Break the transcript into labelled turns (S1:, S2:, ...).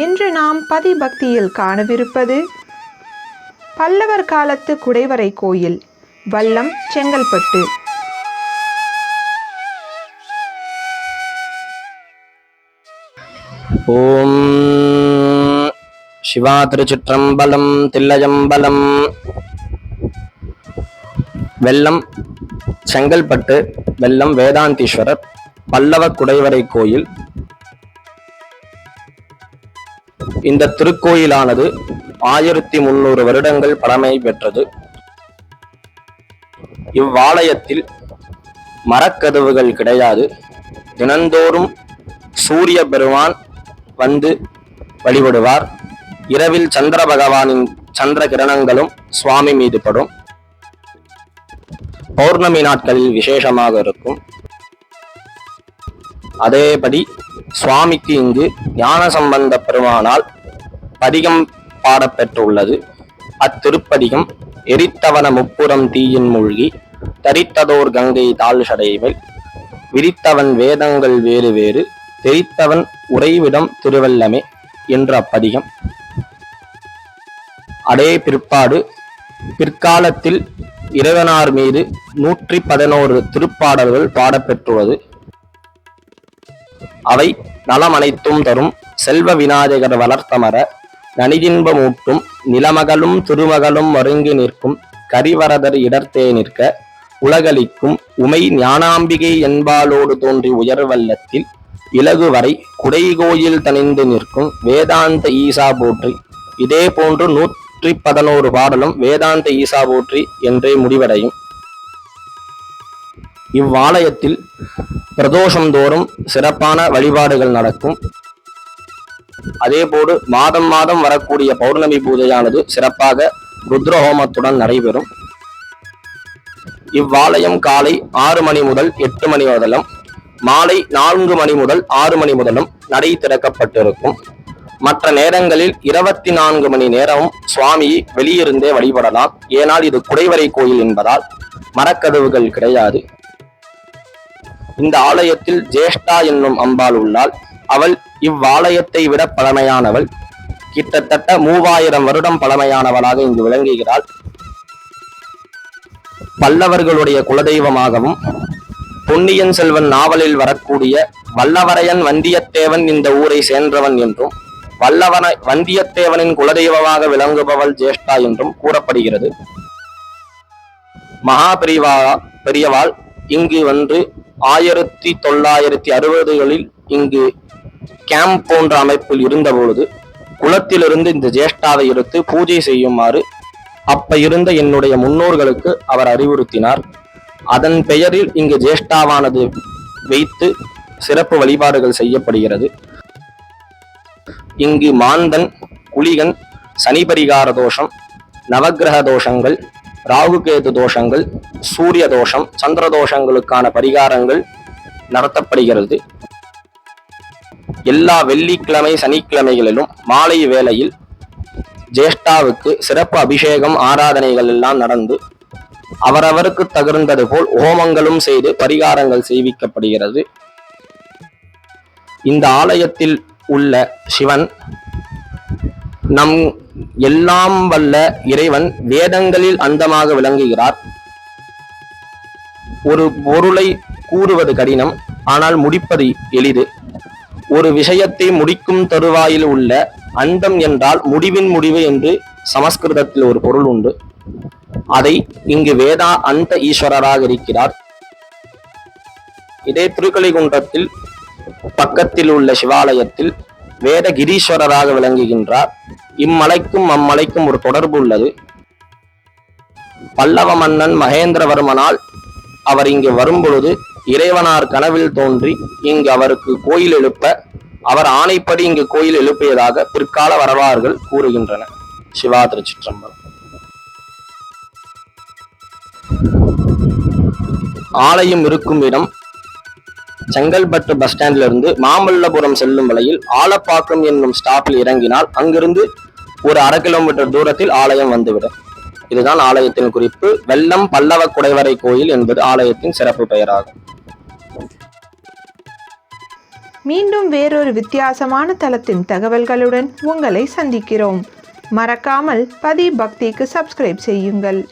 S1: இன்று நாம் பதிபக்தியில் காணவிருப்பது பல்லவர் காலத்து குடைவரை கோயில் வல்லம் செங்கல்பட்டு.
S2: ஓம் சிவா திருச்சிற்றம்பலம் தில்லையம்பலம். வெள்ளம் செங்கல்பட்டு வெள்ளம் வேதாந்தீஸ்வரர் பல்லவ குடைவரை கோயில். இந்த திருக்கோயிலானது ஆயிரத்தி முன்னூறு வருடங்கள் பழமை பெற்றது. இவ்வாலயத்தில் மரக்கதவுகள் கிடையாது. தினந்தோறும் சூரிய பெருமான் வந்து வழிபடுவார். இரவில் சந்திர பகவானின் சந்திர கிரணங்களும் சுவாமி மீது படும். பௌர்ணமி நாட்களில் விசேஷமாக இருக்கும். அதேபடி சுவாமிக்கு இங்கு ஞான சம்பந்த பெருமானால் பதிகம் பாடப்பெற்றுள்ளது. அத்திருப்பதிகம் எரித்தவன முப்புறம் தீயின் மூழ்கி தரித்ததோர் கங்கை தாழ் சடைவில் விரித்தவன் வேதங்கள் வேறு வேறு தெரித்தவன் உறைவிடம் திருவல்லமே என்ற அப்பதிகம் அடே பிற்பாடு பிற்காலத்தில் இறைவனார் மீது நூற்றி பதினோரு திருப்பாடல்கள் பாடப்பெற்றுள்ளது. அவை நலம் அனைத்தும் தரும் செல்வ விநாயகர் வளர்த்தமர நனிதின்பமூட்டும் நிலமகளும் திருமகளும் மருங்கி நிற்கும் கரிவரதர் இடர்த்தே நிற்க உலகளிக்கும் உமை ஞானாம்பிகை என்பாலோடு தோன்றி உயர்வல்லத்தில் இலகு வரை குடைகோயில் தணிந்து நிற்கும் வேதாந்த ஈசா போற்றி இதே போன்று நூற்றி பதினோரு பாடலும் வேதாந்த ஈசா போற்றி என்றே முடிவடையும். இவ்வாலயத்தில் பிரதோஷம் தோறும் சிறப்பான வழிபாடுகள் நடக்கும். அதேபோடு மாதம் மாதம் வரக்கூடிய பௌர்ணமி பூஜையானது சிறப்பாக ருத்ரஹோமத்துடன் நடைபெறும். இவ்வாலயம் காலை ஆறு மணி முதல் எட்டு மணி முதலும் மாலை நான்கு மணி முதல் ஆறு மணி முதலும் நடை திறக்கப்பட்டிருக்கும். மற்ற நேரங்களில் இருபத்தி நான்கு மணி நேரமும் சுவாமியை வெளியிருந்தே வழிபடலாம். ஏனால் இது குடைவரை கோயில் என்பதால் மரக்கதவுகள் கிடையாது. இந்த ஆலயத்தில் ஜேஷ்டா என்னும் அம்பாள் உள்ளாள். அவள் இவ்வாலயத்தை விட பழமையானவள். கிட்டத்தட்ட மூவாயிரம் வருடம் பழமையானவளாக இங்கு விளங்குகிறாள். பல்லவர்களுடைய குலதெய்வமாகவும் பொன்னியின் செல்வன் நாவலில் வரக்கூடிய வல்லவரையன் வந்தியத்தேவன் இந்த ஊரை சேர்ந்தவன் என்றும் வல்லவன வந்தியத்தேவனின் குலதெய்வமாக விளங்குபவள் ஜேஷ்டா என்றும் கூறப்படுகிறது. மகா பெரியவா பெரியவாள் இங்கு வந்து ஆயிரத்தி தொள்ளாயிரத்தி அறுபதுகளில் இங்கு கேம்ப் போன்ற அமைப்பில் இருந்தபொழுது குளத்திலிருந்து இந்த ஜேஷ்டாவை எடுத்து பூஜை செய்யுமாறு அப்ப இருந்த என்னுடைய முன்னோர்களுக்கு அவர் அறிவுறுத்தினார். அதன் பெயரில் இங்கு ஜேஷ்டாவானது வைத்து சிறப்பு வழிபாடுகள் செய்யப்படுகிறது. இங்கு மாந்தன் குளிகன் சனி பரிகார தோஷம் நவக்கிரக தோஷங்கள் ராகுகேது தோஷங்கள் சூரிய தோஷம் சந்திர தோஷங்களுக்கான பரிகாரங்கள் நடத்தப்படுகிறது. எல்லா வெள்ளிக்கிழமை சனிக்கிழமைகளிலும் மாலை வேளையில் ஜேஷ்டாவுக்கு சிறப்பு அபிஷேகம் ஆராதனைகள் எல்லாம் நடந்து அவரவருக்கு தகுந்தது போல் ஹோமங்களும் செய்து பரிகாரங்கள் செய்விக்கப்படுகிறது. இந்த ஆலயத்தில் உள்ள சிவன். நம் எல்லாம் வல்ல இறைவன் வேதங்களில் அந்தமாக விளங்குகிறார். ஒரு பொருளை கூறுவது கடினம் ஆனால் முடிப்பது எளிது. ஒரு விஷயத்தை முடிக்கும் தருவாயில் உள்ள அந்தம் என்றால் முடிவின் முடிவு என்று சமஸ்கிருதத்தில் ஒரு பொருள் உண்டு. அதை இங்கு வேதா அந்த ஈஸ்வரராக இருக்கிறார். இதே திருக்கலிகுன்றத்தில் பக்கத்தில் உள்ள சிவாலயத்தில் வேத கிரீஸ்வரராக விளங்குகின்றார். இம்மலைக்கும் அம்மலைக்கும் ஒரு தொடர்பு உள்ளது. பல்லவ மன்னன் மகேந்திரவர்மனால் அவர் இங்கு வரும்பொழுது இறைவனார் கனவில் தோன்றி இங்கு அவருக்கு கோயில் எழுப்ப அவர் ஆணைப்படி இங்கு கோயில் எழுப்பியதாக பிற்கால வரலாறுகள் கூறுகின்றன. சிவா திருச்சிற்றம்பலம். ஆலயம் இருக்கும் இடம் செங்கல்பட்டு பஸ் ஸ்டாண்டிலிருந்து மாமல்லபுரம் செல்லும் வழியில் ஆலப்பாக்கம் என்னும் ஸ்டாப்பில் இறங்கினால் அங்கிருந்து ஒரு அரை கிலோமீட்டர் தூரத்தில் ஆலயம் வந்துவிடும். இதுதான் ஆலயத்தின் குறிப்பு. வெள்ளம் பல்லவ குடைவரை கோயில் என்பது ஆலயத்தின் சிறப்பு பெயராகும்.
S1: மீண்டும் வேறொரு வித்தியாசமான தளத்தின் தகவல்களுடன் உங்களை சந்திக்கிறோம். மறக்காமல் பதி பக்திக்கு சப்ஸ்கிரைப் செய்யுங்கள்.